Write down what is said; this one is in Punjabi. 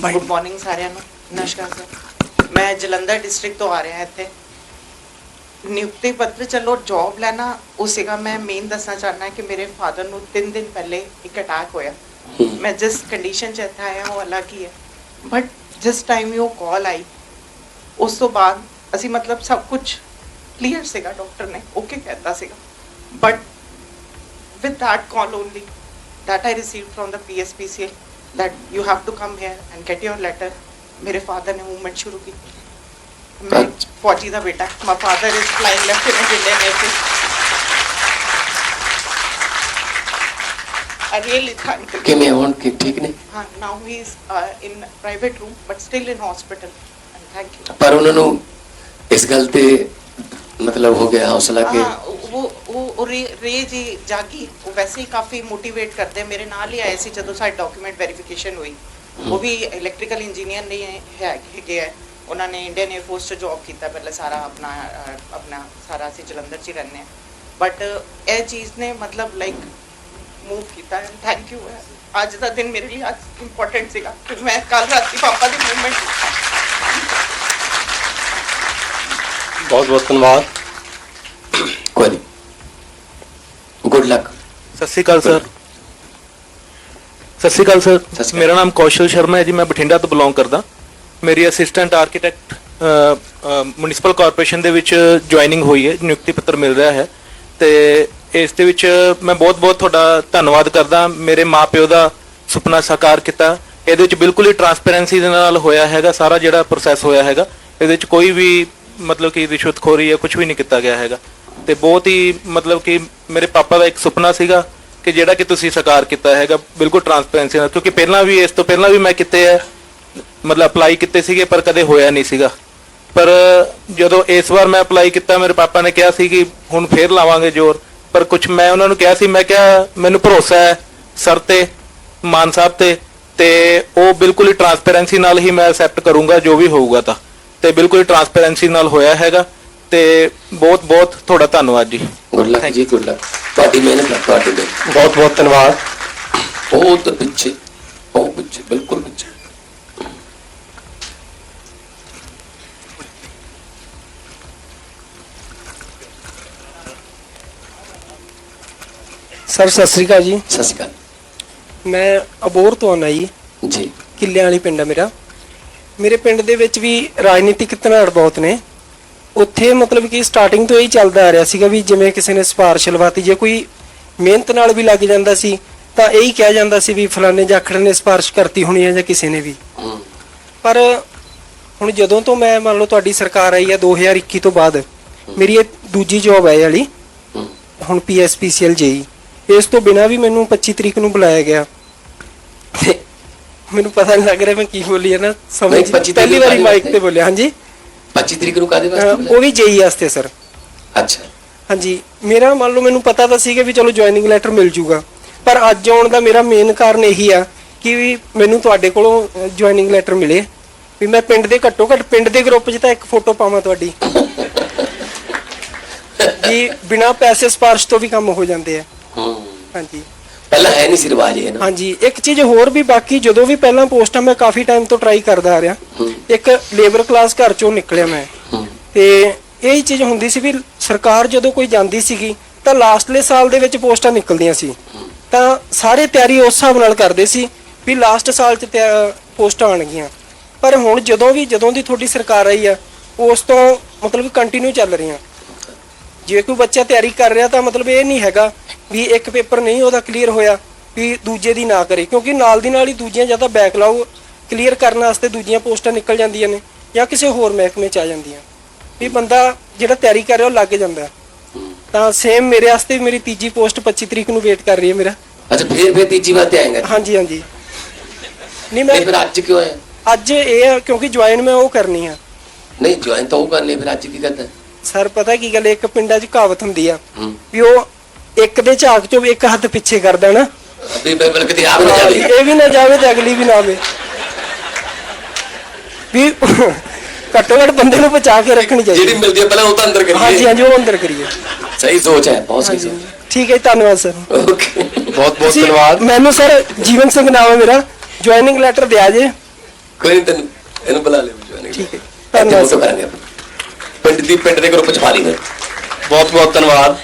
ਗੁੱਡ ਮਾਰਨਿੰਗ ਸਾਰਿਆਂ ਨੂੰ। ਨਮਸਕਾਰ ਸਰ ਮੈਂ ਜਲੰਧਰ ਡਿਸਟ੍ਰਿਕਟ ਤੋਂ ਆ ਰਿਹਾ ਇੱਥੇ। ਨਿਯੁਕਤੀ ਪੱਤਰ ਚਲੋ ਜੌਬ ਲੈਣਾ ਉਹ ਸੀਗਾ। ਮੈਂ ਮੇਨ ਦੱਸਣਾ ਚਾਹਨਾ ਕਿ ਮੇਰੇ ਫਾਦਰ ਨੂੰ 3 ਦਿਨ ਪਹਿਲੇ ਇੱਕ ਅਟੈਕ ਹੋਇਆ। ਮੈਂ ਜਿਸ ਕੰਡੀਸ਼ਨ 'ਚ ਇੱਥੇ ਆਇਆ ਉਹ ਅਲੱਗ ਹੀ ਹੈ। ਬਟ ਜਿਸ ਟਾਈਮ ਉਹ ਕਾਲ ਆਈ ਉਸ ਤੋਂ ਬਾਅਦ ਅਸੀਂ ਮਤਲਬ ਸਭ ਕੁਝ ਕਲੀਅਰ ਸੀਗਾ ਡਾਕਟਰ ਨੇ ਓਕੇ ਕਹਿਤਾ ਸੀਗਾ। But with that call only that I received from the PSPCL that you have to come here and get your letter ਮੇਰੇ ਫਾਦਰ ਨੇ ਮੂਵਮੈਂਟ ਸ਼ੁਰੂ ਕੀਤੀ ਮੈਂ ਅੱਛਾ। ਫੌਜੀ ਦਾ ਬੇਟਾ my father is flying lieutenant Indian air I really thank him. ਕਿਵੇਂ ਹੁਣ ਕਿ ਠੀਕ ਨੇ ਹਾਂ now he is uh, in private room but still in hospital and thank you ਪਰ ਉਹਨਾਂ ਨੂੰ ਇਸ ਗੱਲ ਤੇ ਮਤਲਬ ਹੋ ਗਿਆ ਹੌਸਲਾ ਕਿ ਉਹ ਉਹ ਉਹ ਰੇ ਜੀ ਜਾਗੀ, ਉਹ ਵੈਸੇ ਹੀ ਕਾਫੀ ਮੋਟੀਵੇਟ ਕਰਦੇ। ਮੇਰੇ ਨਾਲ ਹੀ ਆਏ ਸੀ ਜਦੋਂ ਸਾਡੀ ਡਾਕੂਮੈਂਟ ਵੈਰੀਫਿਕੇਸ਼ਨ ਹੋਈ। ਉਹ ਵੀ ਇਲੈਕਟ੍ਰੀਕਲ ਇੰਜੀਨੀਅਰ ਨਹੀਂ ਹੈ, ਹੈਗੇ ਹੈ ਉਹਨਾਂ ਨੇ ਇੰਡੀਅਨ 에ਅਰ ਫੋਰਸ 'ਚ ਜੌਬ ਕੀਤਾ, ਪਹਿਲਾਂ ਸਾਰਾ ਆਪਣਾ ਆਪਣਾ ਸਾਰਾ ਅਸੀਂ ਜਲੰਧਰ 'ਚ ਹੀ ਰਹਿੰਦੇ ਆ ਬਟ ਇਹ ਚੀਜ਼ ਨੇ ਮਤਲਬ ਲਾਈਕ ਮੂਵ ਕੀਤਾ। ਐਂਡ ਥੈਂਕ ਯੂ ਅੱਜ ਦਾ ਦਿਨ ਮੇਰੇ ਲਈ ਅੱਜ ਇੰਪੋਰਟੈਂਟ ਸੀਗਾ। ਕਿਉਂਕਿ ਮੈਂ ਕੱਲ ਰਾਤੀ ਪਾਪਾ ਦੀ ਮੂਵਮੈਂਟ ਬਹੁਤ ਬਹੁਤ ਧੰਨਵਾਦ ਕੋਈ ਗੁੱਡ ਲੱਕ ਸਤਿ ਸ਼੍ਰੀ ਅਕਾਲ ਸਰ। ਸਤਿ ਸ਼੍ਰੀ ਅਕਾਲ ਸਰ। ਸਤਿ ਸ਼੍ਰੀ ਅਕਾਲ। ਮੇਰਾ ਨਾਮ ਕੌਸ਼ਲ ਸ਼ਰਮਾ ਹੈ ਜੀ ਮੈਂ ਬਠਿੰਡਾ ਤੋਂ ਬਿਲੋਂਗ ਕਰਦਾ। ਮੇਰੀ ਅਸਿਸਟੈਂਟ ਆਰਕੀਟੈਕਟ ਮਿਊਨਿਸਪਲ ਕਾਰਪੋਰੇਸ਼ਨ ਦੇ ਵਿੱਚ ਜੁਆਇਨਿੰਗ ਹੋਈ ਹੈ ਨਿਯੁਕਤੀ ਪੱਤਰ ਮਿਲ ਰਿਹਾ ਹੈ। ਤੇ ਇਸ ਦੇ ਵਿੱਚ ਮੈਂ ਬਹੁਤ-ਬਹੁਤ ਤੁਹਾਡਾ ਧੰਨਵਾਦ ਕਰਦਾ। ਮੇਰੇ ਮਾਪਿਓ ਦਾ ਸੁਪਨਾ ਸਾਕਾਰ ਕੀਤਾ। ਇਹਦੇ ਵਿੱਚ ਬਿਲਕੁਲ ਹੀ ਟਰਾਂਸਪੇਰੈਂਸੀ ਦੇ ਨਾਲ ਹੋਇਆ ਹੈਗਾ ਸਾਰਾ ਜਿਹੜਾ ਪ੍ਰੋਸੈਸ ਹੋਇਆ ਹੈਗਾ। ਇਹਦੇ ਵਿੱਚ ਕੋਈ ਵੀ ਮਤਲਬ ਕਿ ਰਿਸ਼ਵਤਖੋਰੀ ਜਾਂ ਕੁਝ ਵੀ ਨਹੀਂ ਕੀਤਾ ਗਿਆ ਹੈਗਾ। ਤੇ ਬਹੁਤ ਹੀ ਮਤਲਬ ਕਿ ਮੇਰੇ ਪਾਪਾ ਦਾ ਇੱਕ ਸੁਪਨਾ ਸੀਗਾ ਕਿ ਜਿਹੜਾ ਕਿ ਤੁਸੀਂ ਸਾਕਾਰ ਕੀਤਾ ਹੈਗਾ, ਬਿਲਕੁਲ ਟਰਾਂਸਪੇਰੈਂਸੀ ਨਾਲ, ਕਿਉਂਕਿ ਪਹਿਲਾਂ ਵੀ ਇਸ ਤੋਂ ਪਹਿਲਾਂ ਵੀ ਮੈਂ ਕਿਤੇ ਹੈ ਮਤਲਬ ਅਪਲਾਈ ਕੀਤੇ ਸੀਗੇ, ਪਰ ਕਦੇ ਹੋਇਆ ਨਹੀਂ ਸੀਗਾ। ਪਰ ਜਦੋਂ ਇਸ ਵਾਰ ਮੈਂ ਅਪਲਾਈ ਕੀਤਾ, ਮੇਰੇ ਪਾਪਾ ਨੇ ਕਿਹਾ ਸੀ ਕਿ ਹੁਣ ਫੇਰ ਲਾਵਾਂਗੇ ਜ਼ੋਰ। ਪਰ ਕੁਝ ਮੈਂ ਉਹਨਾਂ ਨੂੰ ਕਿਹਾ ਸੀ, ਮੈਂ ਕਿਹਾ, ਮੈਨੂੰ ਭਰੋਸਾ ਹੈ ਸਰ ਤੇ, ਮਾਨ ਸਾਹਿਬ ਤੇ ਤੇ ਉਹ ਬਿਲਕੁਲ ਹੀ ਟਰਾਂਸਪੇਰੈਂਸੀ ਨਾਲ ਹੀ ਮੈਂ ਐਕਸੈਪਟ ਕਰੂੰਗਾ, ਜੋ ਵੀ ਹੋਊਗਾ ਤਾਂ। ਤੇ ਬਿਲਕੁਲ ਹੀ ਟਰਾਂਸਪੇਰੈਂਸੀ ਨਾਲ ਹੋਇਆ ਹੈਗਾ। ਤੇ ਬਹੁਤ ਬਹੁਤ ਤੁਹਾਡਾ ਧੰਨਵਾਦ ਜੀ। ਗੁੱਡ ਲੱਕ ਜੀ ਗੁੱਡ ਲੱਕ ਤੁਹਾਡੀ ਮਿਹਨਤ ਨਾਲ ਤੁਹਾਡੀ ਮਿਹਨਤ ਬਹੁਤ ਬਹੁਤ ਧੰਨਵਾਦ। ਉੱਧਰ ਪਿੱਛੇ ਉਹ ਪਿੱਛੇ ਬਿਲਕੁਲ ਪਿੱਛੇ। ਸਰ ਸਤਿ ਸ੍ਰੀ ਅਕਾਲ ਜੀ। ਸਤਿ ਸ਼੍ਰੀ ਅਕਾਲ। ਮੈਂ ਅਬੋਰ ਤੋਂ ਆਉਣਾ ਜੀ। ਜੀ। ਕਿੱਲਿਆਂ ਵਾਲੀ ਪਿੰਡ ਆ ਮੇਰਾ। ਮੇਰੇ ਪਿੰਡ ਦੇ ਵਿੱਚ ਵੀ ਰਾਜਨੀਤਿਕ ਧਨਾੜ ਬਹੁਤ ਨੇ। ਉੱਥੇ ਮਤਲਬ ਕਿ ਸਟਾਰਟਿੰਗ ਤੋਂ ਇਹ ਚੱਲਦਾ ਆ ਰਿਹਾ ਸੀਗਾ ਵੀ ਜਿਵੇਂ ਕਿਸੇ ਨੇ ਸਿਫਾਰਿਸ਼ ਲਵਾਤੀ ਜੇ ਕੋਈ ਮਿਹਨਤ ਨਾਲ ਵੀ ਲੱਗ ਜਾਂਦਾ ਸੀ ਤਾਂ ਇਹੀ ਕਿਹਾ ਜਾਂਦਾ ਸੀ ਵੀ ਫਲਾਣੇ ਜਾਖੜ ਨੇ ਸਿਫਾਰਿਸ਼ ਕਰਤੀ ਹੋਣੀ ਹੈ ਜਾਂ ਕਿਸੇ ਨੇ ਵੀ। ਹੂੰ। ਪਰ ਹੁਣ ਜਦੋਂ ਤੋਂ ਮੈਂ ਮੰਨ ਲਓ ਤੁਹਾਡੀ ਸਰਕਾਰ ਆਈ ਹੈ 2021 ਤੋਂ ਬਾਅਦ ਮੇਰੀ ਇਹ ਦੂਜੀ ਜੌਬ ਹੈ ਇਹ ਵਾਲੀ ਹੂੰ। ਹੁਣ ਪੀਐਸਪੀਸੀਐਲ ਜੇਈ ਇਸ ਤੋਂ ਬਿਨਾ ਵੀ ਮੈਨੂੰ 25 ਤਰੀਕ ਨੂੰ ਬੁਲਾਇਆ ਗਿਆ। ਤੇ ਮੈਨੂੰ ਪਤਾ ਨਹੀਂ ਲੱਗ ਰਿਹਾ ਮੈਂ ਕੀ ਬੋਲੀ ਹੈ ਨਾ ਸਮਝ ਨਹੀਂ, 25 ਪਹਿਲੀ ਵਾਰੀ ਨੂੰ ਮਾਈਕ ਤੇ ਬੋਲਿਆ ਹਾਂਜੀ। 25 ਤਰੀਕ ਨੂੰ ਕਾਦੇ ਅਹ, ਵਾਸਤੇ ਉਹ? ਵੀ ਜੇਈ ਵਾਸਤੇ ਸਰ। ਅੱਛਾ। ਹਾਂਜੀ ਮੇਰਾ ਮੰਨ ਲਓ ਮੈਨੂੰ ਪਤਾ ਤਾਂ ਸੀਗਾ ਵੀ ਚਲੋ ਜੁਆਇਨਿੰਗ ਲੈਟਰ ਮਿਲ ਜੂਗਾ। ਪਰ ਅੱਜ ਆਉਣ ਦਾ ਮੇਰਾ ਮੇਨ ਕਾਰਨ ਇਹੀ ਆ ਕਿ ਵੀ ਮੈਨੂੰ ਤੁਹਾਡੇ ਕੋਲੋਂ ਜੁਆਇਨਿੰਗ ਲੈਟਰ ਮਿਲੇ। ਵੀ ਮੈਂ ਪਿੰਡ ਦੇ ਘੱਟੋ ਘੱਟ ਪਿੰਡ ਦੇ ਗਰੁੱਪ 'ਚ ਤਾਂ ਇੱਕ ਫੋਟੋ ਪਾਵਾਂ ਤੁਹਾਡੀ। ਵੀ ਬਿਨਾ ਪੈਸੇ ਸਪਾਰਸ਼ ਤੋਂ ਵੀ ਕੰਮ ਹੋ ਜਾਂਦੇ ਆ। ਹੂੰ। ਹਾਂਜੀ। ਪਹਿਲਾਂ ਹੈ ਨਹੀਂ ਸੀ ਰਿਵਾਜ ਇਹ ਨਾ। ਹਾਂਜੀ ਇੱਕ ਚੀਜ਼ ਹੋਰ ਵੀ ਬਾਕੀ ਜਦੋਂ ਵੀ ਪਹਿਲਾਂ ਪੋਸਟਾਂ ਮੈਂ ਕਾਫੀ ਟਾਈਮ ਤੋਂ ਟਰਾਈ ਕਰਦਾ ਆ ਰਿਹਾ। ਇੱਕ ਲੇਬਰ ਕਲਾਸ ਘਰ ਚੋਂ ਨਿਕਲਿਆ ਮੈਂ। ਤੇ ਇਹ ਹੀ ਚੀਜ਼ ਹੁੰਦੀ ਸੀ ਵੀ ਸਰਕਾਰ ਜਦੋਂ ਕੋਈ ਜਾਂਦੀ ਸੀਗੀ ਤਾਂ ਲਾਸਟਲੇ ਸਾਲ ਦੇ ਵਿੱਚ ਪੋਸਟਾਂ ਨਿਕਲਦੀਆਂ ਸੀ। ਤਾਂ ਸਾਰੇ ਤਿਆਰੀ ਉਸ ਹਿਸਾਬ ਨਾਲ ਕਰਦੇ ਸੀ ਵੀ ਲਾਸਟ ਸਾਲ 'ਚ ਪੋਸਟਾਂ ਆਣਗੀਆਂ ਪਰ ਹੁਣ ਜਦੋਂ ਵੀ ਜਦੋਂ ਦੀ ਤੁਹਾਡੀ ਸਰਕਾਰ ਆਈ ਆ ਉਸ ਤੋਂ ਮਤਲਬ ਕੰਟੀਨਿਊ ਚੱਲ ਰਹੀਆਂ। ਜੇ ਕੋਈ ਬੱਚਾ ਤਿਆਰੀ ਕਰ ਰਿਹਾ ਤਾਂ ਮਤਲਬ ਇਹ ਨਹੀਂ ਹੈਗਾ ਵੀ ਇੱਕ ਪੇਪਰ ਨਹੀਂ ਉਹਦਾ ਕਲੀਅਰ ਹੋਇਆ ਵੀ ਦੂਜੇ ਦੀ ਨਾ ਕਰੇ ਕਿਉਂਕਿ ਨਾਲ ਦੀ ਨਾਲ ਹੀ ਦੂਜੀਆਂ ਜਾਂ ਤਾਂ ਬੈਕਲੌਗ ਕਲੀਅਰ ਕਰਨ ਵਾਸਤੇ ਦੂਜੀਆਂ ਪੋਸਟਾਂ ਨਿਕਲ ਜਾਂਦੀਆਂ ਨੇ ਜਾਂ ਕਿਸੇ ਹੋਰ ਮਹਿਕਮੇ 'ਚ ਆ ਜਾਂਦੀਆਂ। ਵੀ ਬੰਦਾ ਜਿਹੜਾ ਤਿਆਰੀ ਕਰ ਰਿਹਾ ਉਹ ਲੱਗ ਜਾਂਦਾ। ਤਾਂ ਸੇਮ ਮੇਰੇ ਵਾਸਤੇ ਵੀ ਮੇਰੀ ਤੀਜੀ ਪੋਸਟ 25 ਤਰੀਕ ਨੂੰ ਵੇਟ ਕਰ ਰਹੀ ਹੈ ਮੇਰਾ। ਅੱਛਾ ਫਿਰ ਫਿਰ ਤੀਜੀ ਵਾਰ ਤੇ ਆਏਗਾ। ਹਾਂਜੀ ਹਾਂਜੀ। ਨਹੀਂ ਮੈਂ ਫਿਰ ਅੱਜ ਕਿਉਂ ਹੈ ਅੱਜ ਇਹ ਆ ਕਿਉਂਕਿ ਜੁਆਇਨ ਮੈਂ ਉਹ ਕਰਨੀ ਆ। ਨਹੀਂ ਜੁਆਇਨ ਤਾਂ ਉਹ ਕਰਨੇ ਫਿਰ ਅੱਜ ਕੀ ਕਰਦਾ ਸਰ ਪਤਾ ਕੀ ਗੱਲ ਇੱਕ ਪਿੰਡਾਂ 'ਚ ਕਹਾਵਤ ਹੁੰਦੀ ਆ ਵੀ ਉਹ ਇੱਕ ਦੇ ਝਾਕ 'ਚੋਂ ਵੀ ਇੱਕ ਹੱਥ ਪਿੱਛੇ ਕਰਦਾ ਨਾ ਵੀ ਬਿਲਕੁਲ ਕਿਤੇ ਆਪ ਨਾ ਜਾਵੇ। ਇਹ ਵੀ ਨਾ ਜਾਵੇ ਤੇ ਅਗਲੀ ਵੀ ਨਾ ਆਵੇ। ਵੀ ਘੱਟੋ ਘੱਟ ਬੰਦੇ ਨੂੰ ਬਚਾ ਕੇ ਰੱਖਣੀ ਜਿਹੜੀ ਚਾਹੀਦੀ ਮਿਲਦੀ ਹੈ ਪਹਿਲਾਂ ਉਹ ਤਾਂ ਅੰਦਰ ਹਾਂਜੀ ਕਰੀਏ। ਹਾਂਜੀ ਉਹ ਅੰਦਰ ਕਰੀਏ। ਸਹੀ ਸੋਚ ਹੈ ਬਹੁਤ ਸਹੀ ਸੋਚ। ਠੀਕ ਹੈ ਜੀ, ਧੰਨਵਾਦ ਸਰ। ਓਕੇ। ਬਹੁਤ ਬਹੁਤ ਤੁਸੀਂ- ਧੰਨਵਾਦ। ਮੈਨੂੰ ਸਰ ਜੀਵਨ ਸਿੰਘ ਨਾਮ ਹੈ ਮੇਰਾ। ਜੁਆਇਨਿੰਗ ਲੈਟਰ ਦਿਆ ਜੇ। ਕੋਈ ਨਹੀਂ ਤੈਨੂੰ ਇਹਨੂੰ ਬੁਲਾ ਲੈ ਜੁਆਇਨਿੰਗ ਠੀਕ ਹੈ। ਧੰਨਵਾਦ ਆਪਾਂ। ਪਿੰਡ ਦੀ ਪਿੰਡ ਦੇ ਗਰੁੱਪ ਚ ਪਾ ਲਈ ਫਿਰ ਬਹੁਤ ਬਹੁਤ ਧੰਨਵਾਦ।